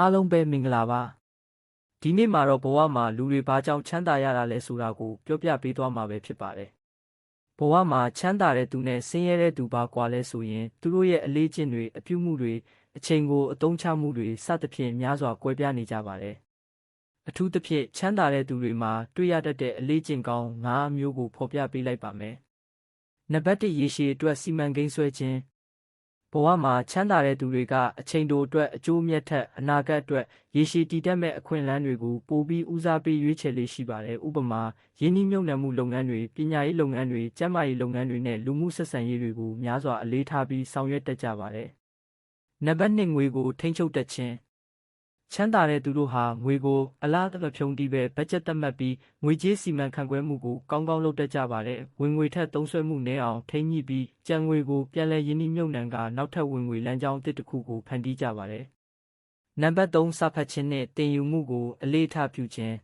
အားလုံးပဲမင်္ဂလာပါဒီနေ့မှာတော့ဘဝမှာလူတွေဘာကြောင့်ချမ်းသာရတာလဲဆိုတာကိုပြောပြပေးသွားမှာပဲဖြစ်ပါတယ်ဘဝမှာချမ်းသာတဲ့သူနဲ့ဆင်းရဲတဲ့သူဘာကွာလဲဆိုရင်သူတို့ရဲ့အလေးကျင့်တွေအပြုမှုတွေအချိန်ကိုအသုံးချမှုတွေစသဖြင့်များစွာကွဲပြားနေကြပါတယ်အထူးသဖြင့်ချမ်းသာတဲ့သူတွေမှာတွေ့ရတတ်တဲ့အလေးကျင့်ကောင်း၅မျိုးကိုဖော်ပြပေးလိုက်ပါမယ်နံပါတ်၁ရေရှည်အတွက်စီမံကိန်းဆွဲခြင်း ဘဝမှာချမ်းသာတဲ့သူတွေကအချိန်တိုအတွက်အကျိုးအမြတ်ထက်အနာဂတ်အတွက်ရေရှည်တည်တတ်မဲ့အခွင့်အလမ်းတွေကိုပိုပြီးဦးစားပေးရွေးချယ်လေးရှိပါတယ်ဥပမာရင်းနှီးမြှုပ်နှံမှုလုပ်ငန်းတွေပညာရေးလုပ်ငန်းတွေကျန်းမာရေးလုပ်ငန်းတွေနဲ့လူမှုဆက်ဆံရေးတွေကိုများစွာအလေးထားပြီးဆောင်ရွက်တတ်ကြပါတယ်နံပါတ်2ငွေကိုထိန်းချုပ်တတ်ခြင်း ချမ်းသာတဲ့သူတို့ဟာငွေကိုအလားတမဖြုံတီးပဲဘတ်ဂျက်သတ်မှတ်ပြီးငွေကြေးစီမံခန့်ခွဲမှုကိုကောင်းကောင်းလုပ်တတ်ကြပါတယ်။ဝင်ငွေထက်သုံးစွဲမှုနည်းအောင်ထိန်းညှိပြီးကြံငွေကိုပြန်လည်ရင်းနှီးမြှုပ်နှံကနောက်ထပ်ဝင်ငွေလမ်းကြောင်းအသစ်တစ်ခုကိုဖန်တီးကြပါတယ်။နံပါတ်3စာဖတ်ခြင်းနဲ့တင်ယူမှုကိုအလေးထားပြုခြင်း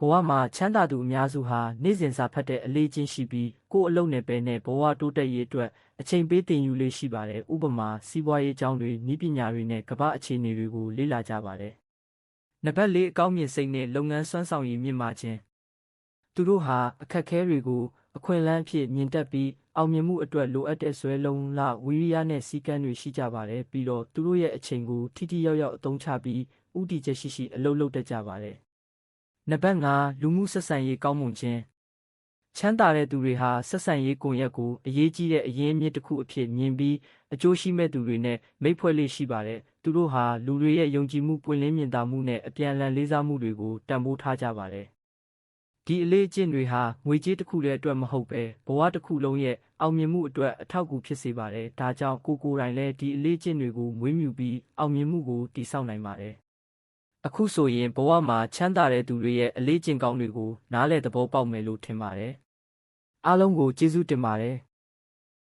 ဘဝမှာချမ်းသာသူအများစုဟာနေ့စဉ်စာဖတ်တဲ့အလေးချင်းရှိပြီးကိုယ့်အလုပ်နယ်ပယ်နဲ့ဘဝတိုးတက်ရေးအတွက်အချိန်ပေးတင်ယူလေးရှိပါတယ်ဥပမာစီးပွားရေးအကြောင်းတွေဤပညာတွေနဲ့ကမ္ဘာအခြေအနေတွေကိုလေ့လာကြပါတယ်နံပါတ်၄အကောင်းမြင်စိတ်နဲ့လုပ်ငန်းစွမ်းဆောင်ရည်မြင့်မာခြင်းသူတို့ဟာအခက်အခဲတွေကိုအခွင့်အလမ်းအဖြစ်မြင်တတ်ပြီးအောင်မြင်မှုအတွက်လိုအပ်တဲ့ဇွဲလုံးလဝီရိယနဲ့စီကံတွေရှိကြပါတယ်ပြီးတော့သူတို့ရဲ့အချိန်ကိုထိထိရောက်ရောက်အသုံးချပြီးဥတီချက်ရှိရှိအလုပ်လုပ်တတ်ကြပါတယ် နံပါတ်5လူမှုဆက်ဆံရေးကောင်းမွန်ခြင်းချမ်းသာတဲ့သူတွေဟာဆက်ဆံရေးကွန်ရက်ကိုအရေးကြီးတဲ့အရင်းအမြစ်တစ်ခုအဖြစ်မြင်ပြီးအကျိုးရှိမဲ့သူတွေနဲ့မိတ်ဖွဲ့လေးရှိပါတယ်။သူတို့ဟာလူတွေရဲ့ယုံကြည်မှုပွင့်လင်းမြင်သာမှုနဲ့အပြန်အလှန်လေးစားမှုတွေကိုတန်ဖိုးထားကြပါတယ်။ဒီအလေးအကျင့်တွေဟာငွေကြေးတစ်ခုတည်းအတွက်မဟုတ်ပဲဘဝတစ်ခုလုံးရဲ့အောင်မြင်မှုအတွက်အထောက်အကူဖြစ်စေပါတယ်။ဒါကြောင့်ကိုကိုယ်တိုင်လည်းဒီအလေးအကျင့်တွေကိုမွေးမြူပြီးအောင်မြင်မှုကိုတည်ဆောက်နိုင်ပါတယ်။ အခုဆိုရင်ဘဝမှာချမ်းသာတဲ့သူတွေရဲ့အလေးကျင့်ကောင်းတွေကိုနားလည်သဘောပေါက်မယ်လို့ထင်ပါတယ်။အားလုံးကိုကျေးဇူးတင်ပါတယ်။